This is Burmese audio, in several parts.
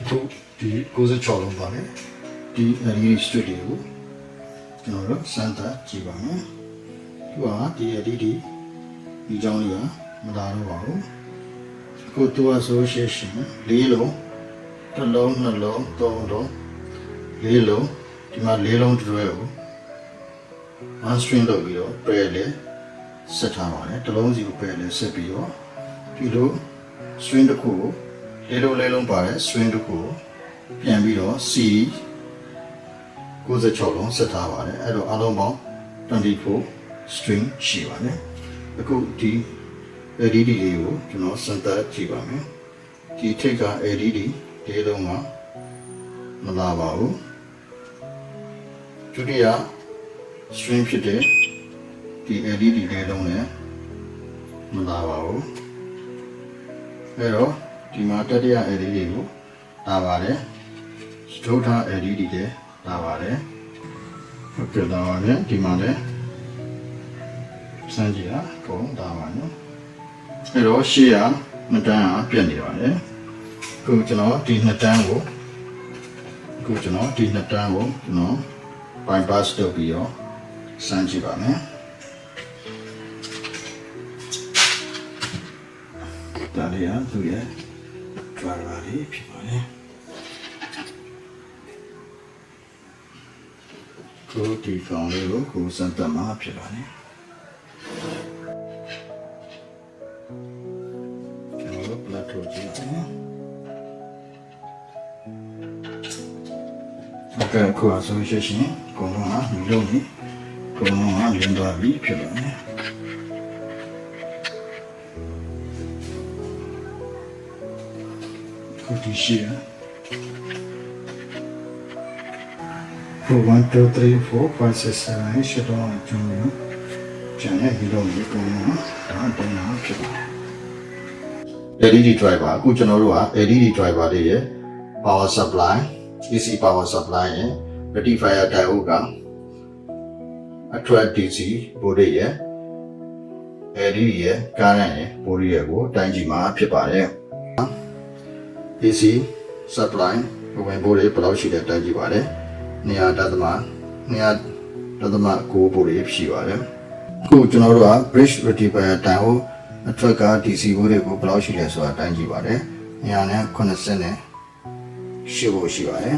အခုဒီ96လုံးပါတယ်ဒီ LED strip တွေကိုကျွန်တော်တို့စမ်းသပ်ကြည့်ပါမယ်သူကဒီ LED ဒီကြောင်းလေးကမလာတော့ပါဘူးအခုသူကဆိုရှင်ရှင်လေးလုံးတစ်လုံးနှစ်လုံးသုံးလုံးလေးလုံးဒီမှာလေးလုံးတွဲကို one string လုပ်ပြီးတော့ pair လေးဆက်ထားပါတယ်တစ်လုံးစီကို pair လေးဆက်ပြီးတော့ဒီလို string တစ်ခုကို လေးလုံးလေးလုံးပါတယ် string တစ်ခုကိုပြန်ပြီးတော့ C 96လုံးဆက်ထားပါတယ်အဲ့တော့အလုံးပေါင်း24 string ရှိပါတယ်အခုဒီ LED လေးကိုကျွန်တော်စမ်းသပ်ကြည့်ပါမယ်ဒီထိတ်က LED လေးလုံးကမလာပါဘူးဒုတိယ string ဖြစ်တဲ့ဒီ LED လေးလုံးနဲ့မလာပါဘူးအဲ့တော့ ဒီမှာတတိယ LED ကိုလာပါတယ်ဒုထ LED တွေလာပါတယ်ဟုတ်ကဲ့လာပါတယ်ဒီမှာလည်းစမ်းကြည့်တာကုန်လာပါနော်အဲ့တော့ရှေ့ကနှစ်တန်းကပြတ်နေပါတယ်အခုကျွန်တော်ဒီနှစ်တန်းကိုအခုကျွန်တော်ဒီနှစ်တန်းကိုကျွန်တော် bypass လုပ်ပြီးတော့စမ်းကြည့်ပါမယ်ဒါလေးကသူ့ရဲ့ driver လေးဖြစ်ပါတယ်ကိုဒီကောင်လေးကိုကိုစမ်းသပ်မှာဖြစ်ပါတယ်ကျွန်တော်တို့ plat ထုတ်ကြည့်ပါမယ်ဟုတ်ကဲ့အခုအဆိုရှင်ရှင်ကိုလုံးကဒီလုံးကြီးကိုလုံးကလင်းသွားပြီဖြစ်ပါမယ် ဒီရှိရ4 1 2 3 4 5 6 7 8တော့ကျွန်တော်ကျန်တဲ့ဒီလုံးကြီးကိုလုံးကဒါတင်တာဖြစ်ပါတယ် LED driver အခုကျွန်တော်တို့က LED driver လေးရဲ့ power supply AC power supply ရဲ့ rectifier diode က attract DC ဘိုးလေးရဲ့ LED ရဲ့ current ရဲ့ဘိုးလေးရဲ့ကိုတိုင်းကြည့်မှာဖြစ်ပါတယ် AC supply ဝင်ဘိုးလေးဘယ်လောက်ရှိတဲ့တိုင်းကြည့်ပါတယ်200တသမ200တသမ9ဘိုးလေးရှိပါတယ်အခုကျွန်တော်တို့က bridge rectifier diode attract က DC ဘိုးလေးကိုဘယ်လောက်ရှိလဲဆိုတာတိုင်းကြည့်ပါတယ်280နဲ့ရှိဖို့ရှိပါတယ်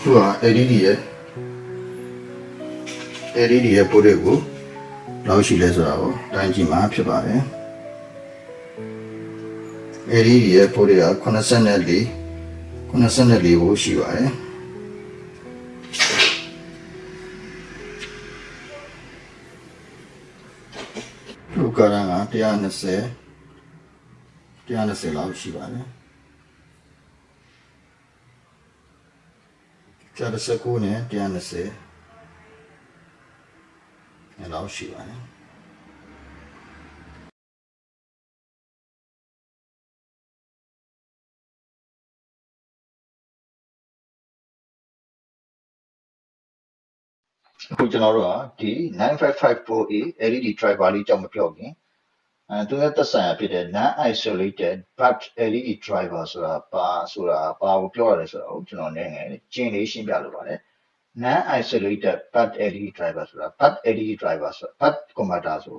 ခုက LED ရဲ့ LED ရဲ့ပို့တဲ့ကို လောက်ရှိလဲဆိုတာကိုတိုင်းကြည့်မှာဖြစ်ပါတယ် LED ရဲ့ပို့တဲ့က84 84ကိုရှိပါတယ်ခုကရန်က120 120လောက်ရှိပါတယ်119နဲ့120 အဲ့လောက်ရှိပါတယ်အခုကျွန်တော်တို့ကဒီ 9554A LED driver လေးကြောင့်မပြောခင်အဲသူရဲ့သက်ဆိုင်ရာဖြစ်တဲ့ non isolated but LED driver ဆိုတာပါဆိုတာပါကိုပြောရတယ်ဆိုတော့ကျွန်တော်နည်းငယ်ကျင်းလေးရှင်းပြလိုပါတယ် non isolated but LED driver ဆိုတာ but LED driver ဆိုတာ but converter ဆို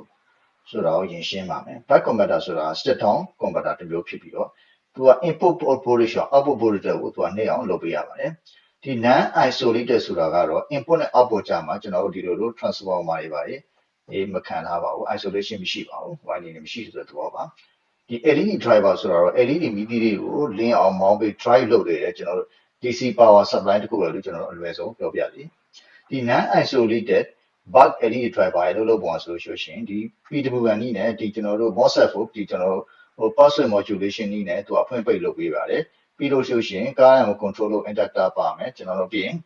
ဆိုတော့ရင်ရှင်းပါမယ် but converter ဆိုတာ step down converter တစ်မျိုးဖြစ်ပြီးတော့သူက input voltage ရော output voltage ကိုသူကနေအောင်လုပ်ပေးရပါတယ်ဒီ non isolated ဆိုတာကတော့ input နဲ့ output ကြားမှာကျွန်တော်တို့ဒီလိုလို transformer တွေပါတယ်အေးမခံထားပါဘူး isolation မရှိပါဘူး winding တွေမရှိဆိုတဲ့သဘောပါဒီ LED driver ဆိုတာတော့ LED မီးသီးတွေကို link အောင်မောင်းပြီး drive လုပ်နေတယ်ကျွန်တော်တို့ DC power supply တခုပဲလို့ကျွန်တော်တို့အလွယ်ဆုံးပြောပြစီဒီ non isolated but LED driver ရဲ့လို့လို့ပုံဆိုလို့ရှိရင်ဒီ PWM နည်းနဲ့ဒီကျွန်တော်တို့ MOSFET ကိုဒီကျွန်တော်တို့ဟို password modulation နည်းနဲ့သူအဖွင့်ပိတ်လုပ်ပေးပါတယ်ပြီးလို့ရှိရင်ကားရံကို control လုပ် inductor ပါမယ်ကျွန်တော်တို့ပြီးရင်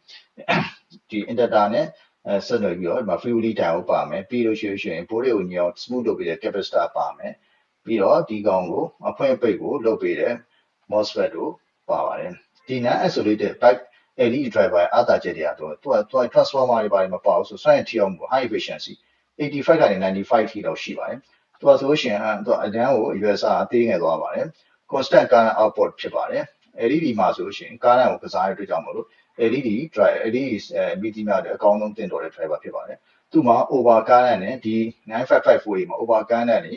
ဒီ inductor နဲ့အဲဆက်နွယ်ပြီးတော့ဒီမှာ freewheeling diode ပါမယ်ပြီးလို့ရှိရင်ဘိုးတွေကိုညောင်း smooth လုပ်ပေးတဲ့ capacitor ပါမယ်ပြီးတော့ဒီကောင်ကိုအဖွင့်ပိတ်ကိုလုပ်ပေးတဲ့ MOSFET တို့ပါပါတယ် ဒီ non isolated but LED driver ရဲ့အားသာချက်တွေကတော့သူကသူက transformer တွေပါတယ်မပါဘူးဆိုစွမ်းရည်ထိအောင်မှု high efficiency 85ကနေ95ထိလောက်ရှိပါတယ်သူကဆိုလို့ရှိရင်သူကအတန်းကို USR အသေးငယ်သွားပါတယ် constant current output ဖြစ်ပါတယ် LED မှာဆိုလို့ရှိရင် current ကိုကစားရတဲ့အတွက်ကြောင့်မလို့ LED drive LED အဲမီတီများတဲ့အကောင်းဆုံးတင်တော်တဲ့ driver ဖြစ်ပါတယ်သူမှာ over current နဲ့ဒီ9554တွေမှာ over current တွေ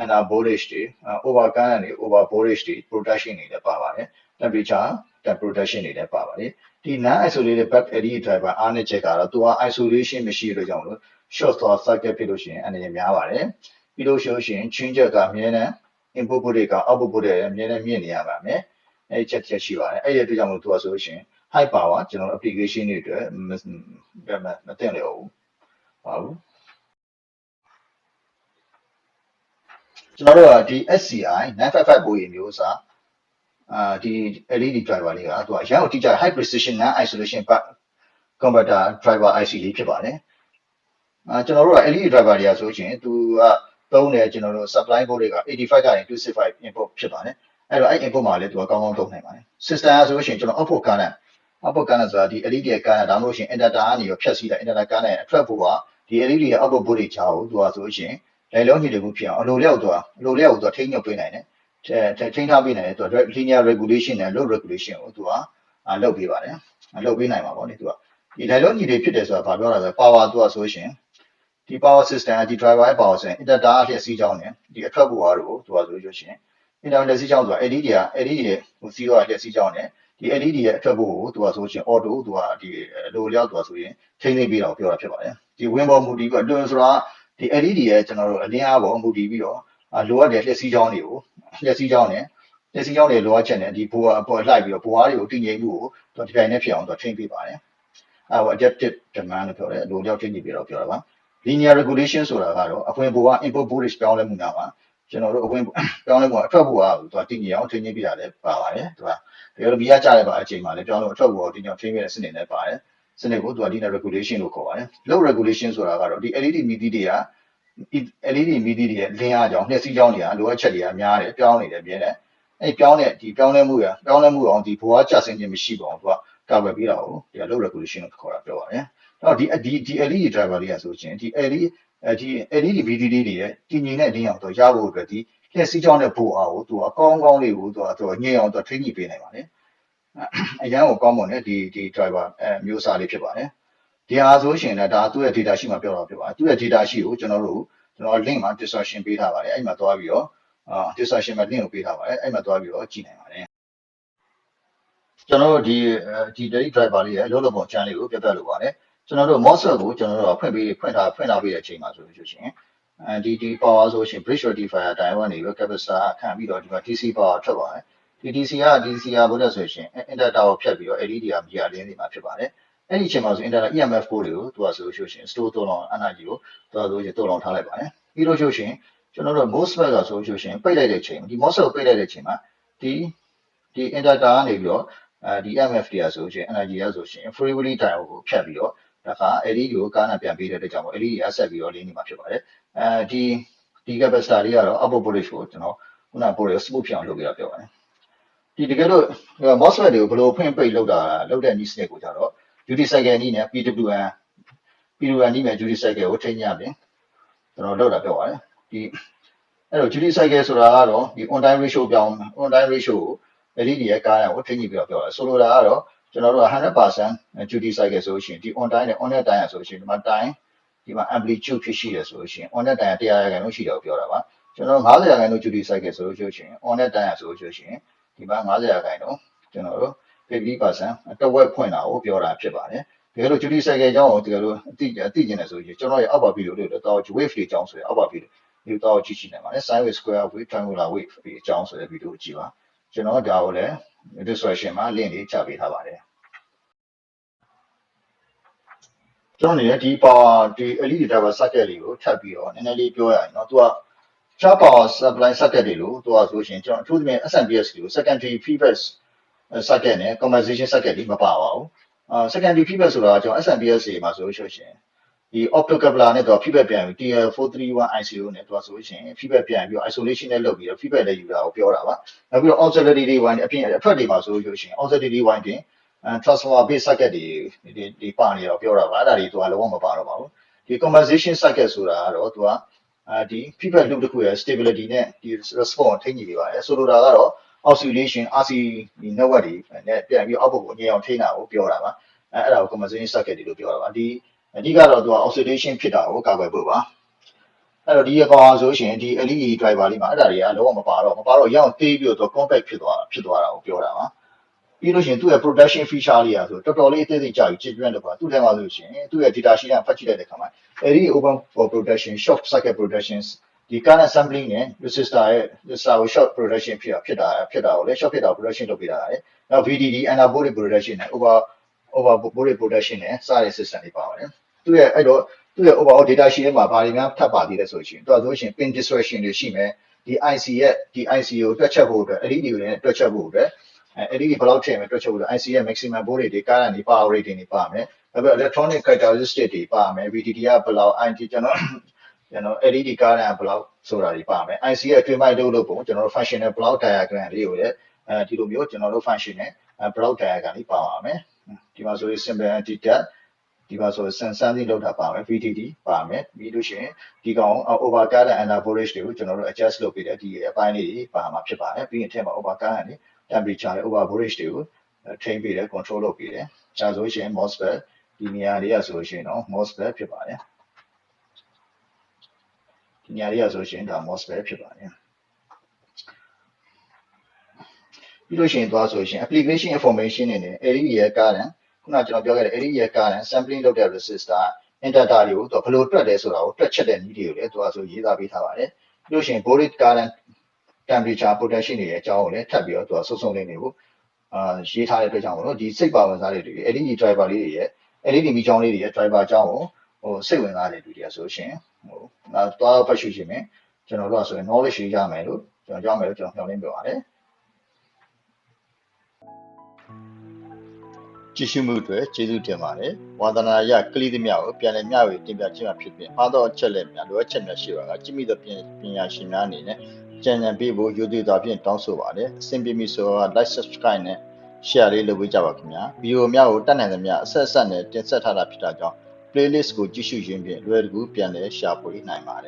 under voltage တွေ over current တွေ over voltage တွေ protection တွေလည်းပါပါတယ် temperature temp protection တွေလည်းပါပါတယ်ဒီ non isolated back LED driver အားနည်းချက်ကတော့သူက isolation မရှိတဲ့အတွက်ကြောင့်မလို့ short circuit ဖြစ်လို့ရှိရင်အနေနဲ့များပါတယ်ပြီးလို့ရှိလို့ရှိရင် change ကအများနဲ့ input voltage က output voltage အများနဲ့မြင့်နေရပါမယ်အဲ့ဒီချက်ချက်ရှိပါတယ်အဲ့ဒီအတွက်ကြောင့်မလို့သူကဆိုလို့ရှိရင် high power ကျွန်တော်တို့ application တွေအတွက်မမမတင်လျော်ဘူးပါဘူးကျွန်တော်တို့ကဒီ SCI 955ဘိုးရီမျိုးစား အာဒီ LED driver လေးကသူကအရန်ကိုတိကျ high precision non isolation back converter driver IC လေးဖြစ်ပါတယ်အာကျွန်တော်တို့က LED driver တွေကဆိုရှင်သူကသုံးတယ်ကျွန်တော်တို့ supply board တွေက85ကနေ265 input ဖြစ်ပါတယ်အဲ့တော့အဲ့ input မှာလည်းသူကကောင်းကောင်းသုံးနိုင်ပါတယ် system ကဆိုရှင်ကျွန်တော် output current output current ဆိုတာဒီ LED ရဲ့ current ဒါမှမဟုတ်ရှင် inverter ကနေရောဖြတ်စီးတာ inverter current ရဲ့အထွက်ဖို့ကဒီ LED ရဲ့ output board တွေချားကိုသူကဆိုရှင်လိုက်လုံးညီတကူဖြစ်အောင်အလိုလျောက်သူကအလိုလျောက်သူကထိန်းညှို့ပေးနိုင်တယ် ထိန်းထားပေးနိုင်တယ်သူက linear regulation နဲ့ load regulation ကိုသူကလုပ်ပေးပါတယ်လုပ်ပေးနိုင်ပါပေါ့လေသူကဒီလိုက်လုံးညီတွေဖြစ်တယ်ဆိုတာဘာပြောတာလဲ power သူကဆိုရှင်ဒီ power system ဒီ driver ရဲ့ power system inverter အလျက်စီးကြောင်းနဲ့ဒီအထွက်ဘဝတို့သူကဆိုလို့ရှိရင် inverter လျက်စီးကြောင်းဆိုတာ LED က LED ရဲ့ဟိုစီးတော့လျက်စီးကြောင်းနဲ့ဒီ LED ရဲ့အထွက်ဘဝကိုသူကဆိုရှင် auto သူကဒီလိုလျောက်သူကဆိုရင်ထိန်းသိမ်းပေးတာကိုပြောတာဖြစ်ပါတယ်ဒီ win ပေါ်မူတည်ပြီးတော့လွန်ဆိုတာဒီ LED ရဲ့ကျွန်တော်တို့အလင်းအားပေါ်မူတည်ပြီးတော့လိုအပ်တဲ့လျက်စီးကြောင်းတွေကို လျက်စီးကြောင်းနဲ့လျက်စီးကြောင်းတွေလိုအပ်ချက်နဲ့ဒီဘိုးအပေါ်လိုက်ပြီးတော့ဘိုးအားတွေကိုတည်ငြိမ်မှုကိုသူဒီတိုင်းနဲ့ဖြစ်အောင်သူထိန်းပေးပါတယ်အဲဟို adaptive demand လို့ပြောတယ်လိုလျောက်ထိန်းပေးတော့ပြောတာပါ linear regulation ဆိုတာကတော့အခွင့်ဘိုးက input voltage ပြောင်းလဲမှုများပါကျွန်တော်တို့အခွင့်ပြောင်းလဲမှုအထွက်ဘိုးကသူကတည်ငြိမ်အောင်ထိန်းပေးတာလည်းပါပါတယ်သူကတကယ်လို့မီးရကြတဲ့ပါအချိန်မှာလည်းပြောင်းလို့အထွက်ဘိုးကိုတည်ငြိမ်ထိန်းပေးတဲ့စနစ်လည်းပါတယ်စနစ်ကိုသူက linear regulation လို့ခေါ်ပါတယ် load regulation ဆိုတာကတော့ဒီ LED မီတီတွေက LED မီဒီတွေရဲ့လင်းအားကြောင့်နှစ်စီးကြောင်းတွေကလိုအပ်ချက်တွေကများတယ်ပြောင်းနေတယ်ပြင်းတယ်အဲ့ပြောင်းတဲ့ဒီပြောင်းလဲမှုရပြောင်းလဲမှုအောင်ဒီဘဝကျဆင်းခြင်းမရှိပါဘူးသူကကာဝယ်ပေးတာကိုဒီ low regulation လို့ခေါ်တာပြောပါတယ်အဲ့တော့ဒီဒီဒီ LED driver လေးရဆိုချင်းဒီ LED ဒီ LED VDD တွေရဲ့တည်ငြိမ်တဲ့လင်းအောင်သူရဖို့အတွက်ဒီလက်စီးကြောင်းတဲ့ဘိုးအားကိုသူအကောင်းကောင်းလေးကိုသူကသူညင်အောင်သူထိန်းညှိပေးနိုင်ပါတယ်အရန်ကိုကောင်းမွန်တဲ့ဒီဒီ driver အဲမျိုးစားလေးဖြစ်ပါတယ် ဒီအားဆိုရှင်လည်းဒါသူ့ရဲ့ data ရှိမှပြောတာဖြစ်ပါတယ်သူ့ရဲ့ data ရှိကိုကျွန်တော်တို့ကျွန်တော် link မှာ discussion ပေးထားပါတယ်အဲ့မှာသွားပြီးတော့အာ discussion မှာ link ကိုပေးထားပါတယ်အဲ့မှာသွားပြီးတော့ကြည့်နိုင်ပါတယ်ကျွန်တော်တို့ဒီဒီ daily driver လေးရဲ့အလုပ်လုပ်ပုံအချမ်းလေးကိုပြပြလိုပါတယ်ကျွန်တော်တို့ MOSFET ကိုကျွန်တော်တို့ဖွင့်ပေးဖွင့်ထားဖွင့်ထားပေးတဲ့အချိန်မှာဆိုလို့ရှိရင်အဲဒီဒီ power ဆိုရှင် bridge rectifier တိုင်ဝမ်နေပြီး capacitor ခံပြီးတော့ဒီမှာ DC power ထွက်ပါတယ်ဒီ DC က DC ကဘယ်လိုဆိုရှင် inverter ကိုဖြတ်ပြီးတော့ LED ကမြည်အလင်းနေမှာဖြစ်ပါတယ် အဲ့ဒီအချိန်မှာဆို internet EMF ကိုတွေကိုသူကဆိုလို့ရှိရင် store တုံးလောင် energy ကိုသူကဆိုရင်တုံးလောင်ထားလိုက်ပါတယ်ပြီးလို့ရှိရင်ကျွန်တော်တို့ MOSFET ကဆိုလို့ရှိရင်ပိတ်လိုက်တဲ့အချိန်ဒီ MOSFET ကိုပိတ်လိုက်တဲ့အချိန်မှာဒီဒီ inverter ကနေပြီးတော့အဲဒီ EMF တွေကဆိုလို့ရှိရင် energy ကဆိုရှင် freely diode ကိုဖြတ်ပြီးတော့ဒါက LED ကိုကားနဲ့ပြန်ပေးတဲ့အတွက်ကြောင့် LED ကဆက်ပြီးတော့လင်းနေမှာဖြစ်ပါတယ်အဲဒီဒီ capacitor လေးကတော့ output voltage ကိုကျွန်တော်ခုနကပို့ရ smooth ဖြစ်အောင်လုပ်ပြရပြောပါတယ်ဒီတကယ်လို့ MOSFET တွေကိုဘယ်လိုဖွင့်ပိတ်လုပ်တာလုပ်တဲ့နည်းစနစ်ကိုကြတော့ duty cycle နည်းနဲ့ PWM PWM နည်းနဲ့ duty cycle ကိုထိန်းရပြင်ကျွန်တော်လုပ်တာပြောပါတယ်ဒီအဲ့တော့ duty cycle ဆိုတာကတော့ဒီ on time ratio ပြောင်း on time ratio ကို LED ရဲ့ကားရကိုထိန်းပြီးတော့ပြောတာဆိုလိုတာကတော့ကျွန်တော်တို့100% duty cycle ဆိုလို့ရှိရင်ဒီ on time နဲ့ on net time ဆိုလို့ရှိရင်ဒီမှာ time ဒီမှာ amplitude ဖြစ်ရှိတယ်ဆိုလို့ရှိရင် on net time 100ရာခိုင်နှုန်းရှိတယ်ကိုပြောတာပါကျွန်တော်90ရာခိုင်နှုန်း duty cycle ဆိုလို့ရှိရင် on net time ဆိုလို့ရှိရင်ဒီမှာ90ရာခိုင်နှုန်းကျွန်တော်တို့ 50%တဝက်ဖွင့်တာကိုပြောတာဖြစ်ပါတယ်တကယ်လို့ duty cycle အကြောင်းကိုတကယ်လို့အတိအသိကျင်တယ်ဆိုရင်ကျွန်တော်ရဲ့အောက်ပါဗီဒီယိုလေးကိုတော့ wave တွေအကြောင်းဆိုရင်အောက်ပါဗီဒီယိုဒီတော့ကြည့်ကြည့်နိုင်ပါတယ် sine wave square wave triangular wave ဒီအကြောင်းဆိုတဲ့ဗီဒီယိုကြည့်ပါကျွန်တော်ဒါကိုလည်း description မှာ link လေးချပေးထားပါတယ်ကျွန်တော်နေဒီ power ဒီ LED driver circuit လေးကိုထပ်ပြီးတော့နည်းနည်းလေးပြောရရင်เนาะသူက charge power supply circuit တွေလို့သူကဆိုရှင်ကျွန်တော်အထူးသဖြင့် SMPS ကို secondary feedback circuit နဲ့ compensation circuit တွေမပါပါဘူးအာ secondary feedback ဆိုတာကျွန်တော် SMPS တွေမှာဆိုလို့ရှိရင်ဒီ optocoupler နဲ့တော့ feedback ပြန်ပြီး TL431ICO နဲ့တော့ဆိုလို့ရှိရင် feedback ပြန်ပြီး isolation နဲ့လုပ်ပြီးတော့ feedback လည်းယူတာကိုပြောတာပါနောက်ပြီးတော့ auxiliary တွေ wine အပြင်အထွက်တွေမှာဆိုလို့ရှိရင် auxiliary wine တင် transformer base circuit တွေဒီဒီပါနေတော့ပြောတာပါအဲ့ဒါတွေသူကလုံးဝမပါတော့ပါဘူးဒီ compensation circuit ဆိုတာကတော့သူကအာဒီ feedback loop တစ်ခုရဲ့ stability နဲ့ဒီ response ကိုထိန်းညှိပေးပါတယ်ဆိုလိုတာကတော့ oscillation RC ဒီ network တွေနဲ့ပြန်ပြီး output ကိုအငြင်းအောင်ထိန်းတာကိုပြောတာပါအဲအဲ့ဒါကို compensation circuit တွေလို့ပြောတာပါဒီအဓိကတော့သူက oscillation ဖြစ်တာကိုကာကွယ်ဖို့ပါအဲ့တော့ဒီအကောင်ဆိုရှင်ဒီ LED driver လေးမှာအဲ့ဒါတွေကလုံးဝမပါတော့မပါတော့ရအောင်သေးပြီးတော့ compact ဖြစ်သွားတာဖြစ်သွားတာကိုပြောတာပါပြီးလို့ရှိရင်သူ့ရဲ့ protection feature လေးอ่ะဆိုတော်တော်လေးအသေးစိတ်ကြာပြီးကြည့်ပြတဲ့ကွာသူ့ထဲမှာဆိုရှင်သူ့ရဲ့ data sheet ကဖတ်ကြည့်လိုက်တဲ့အခါမှာ LED open for protection short circuit protection ဒီ current sampling နဲ့ resistor ရဲ့ resistor ကို short protection ဖြစ်တာဖြစ်တာဖြစ်တာကိုလည်း short ဖြစ်တာကို protection လုပ်ပေးတာလေနောက် VDD anabolic protection နဲ့ over over body protection နဲ့စတဲ့ system တွေပါပါတယ်သူ့ရဲ့အဲ့တော့သူ့ရဲ့ overall data sheet ထဲမှာဘာတွေများထပ်ပါသေးလဲဆိုရှင်သူကဆိုရှင် pin distortion တွေရှိမယ်ဒီ IC ရဲ့ဒီ IC ကိုတွက်ချက်ဖို့အတွက် LED ကိုလည်းတွက်ချက်ဖို့အတွက်အဲ LED ဘယ်လောက်ထည့်မယ်တွက်ချက်ဖို့အတွက် IC ရဲ့ maximum voltage တွေ current တွေ power rating တွေပါမယ်နောက်ပြီး electronic characteristic တွေပါမယ် VDD ကဘယ်လောက် IT ကျွန်တော် ကျွန်တော် LED current ကဘယ်လောက်ဆိုတာတွေပါမယ် IC ရဲ့အတွင်းပိုင်းလုပ်လို့ပုံကျွန်တော်တို့ functional block diagram လေးကိုလည်းအဲဒီလိုမျိုးကျွန်တော်တို့ functional block diagram လေးပါပါမယ်ဒီမှာဆိုရင် simple anti tap ဒီမှာဆိုစန်စမ်းသိလောက်တာပါမယ် VDD ပါမယ်ပြီးလို့ရှိရင်ဒီကောင် over current and voltage တွေကိုကျွန်တော်တို့ adjust လုပ်ပေးတဲ့ဒီအပိုင်းလေးတွေပါမှာဖြစ်ပါတယ်ပြီးရင်အထက်မှာ over current တွေ temperature တွေ over voltage တွေကိုထိန်းပေးတယ် control လုပ်ပေးတယ်ဒါဆိုရှင် MOSFET ဒီနေရာလေးရဆိုရှင်တော့ MOSFET ဖြစ်ပါတယ် ဒီနေရာလေးရဆိုရှင်ဒါ MOSFET ဖြစ်ပါတယ်ပြီးလို့ရှိရင်သွားဆိုရှင် application information နေနဲ့ LED ရဲ့ current ခုနကျွန်တော်ပြောခဲ့တဲ့ LED ရဲ့ current sampling လုပ်တဲ့ resistor indictor တွေကိုသူဘယ်လိုတွက်လဲဆိုတာကိုတွက်ချက်တဲ့နည်းတွေကိုလည်းသူကဆိုရေးသားပေးထားပါတယ်ပြီးလို့ရှိရင် voltage current temperature protection တွေရဲ့အကြောင်းကိုလည်းထပ်ပြီးတော့သူကစုံစုံလင်းနေကိုအာရေးထားတဲ့အတွက်ကြောင့်မလို့ဒီစိတ်ပါဝင်စားတဲ့တွေ LED driver လေးတွေရဲ့ LED မီချောင်းလေးတွေရဲ့ driver အကြောင်းကို ဟိုစိတ်ဝင်စားတဲ့လူတွေကဆိုရှင်ဟိုတော့တော့ဖတ်ရှုရှင်မယ်ကျွန်တော်တို့ကဆိုရင် knowledge ရေးကြမယ်လို့ကျွန်တော်ကြောင်းမယ်လို့ကျွန်တော်မျှော်လင့်ပြောပါတယ်ကြည့်ရှုမှုအတွက်ကျေးဇူးတင်ပါတယ်။ဝါသနာရကလေးသမျှကိုပြန်လည်မျှဝေတင်ပြခြင်းမှာဖြစ်ပြီးအားသောအချက်လက်များလိုအပ်ချက်များရှိပါကကြည့်မိသောပညာရှင်များအနေနဲ့ကြံ့ကြံပေးဖို့ယူသည်တော်ဖြင့်တောင်းဆိုပါတယ်။အဆင်ပြေပြီဆိုတော့ like subscribe နဲ့ share လေးလုပ်ပေးကြပါခင်ဗျာ။ဗီဒီယိုများကိုတတ်နိုင်သမျှအဆက်အဆက်နဲ့တင်ဆက်ထားတာဖြစ်တာကြောင့် playlist ကိုကြည့်ရှုခြင်းဖြင့်လွယ်တကူ ပြန်လည်ရှာဖွေနိုင်ပါတယ်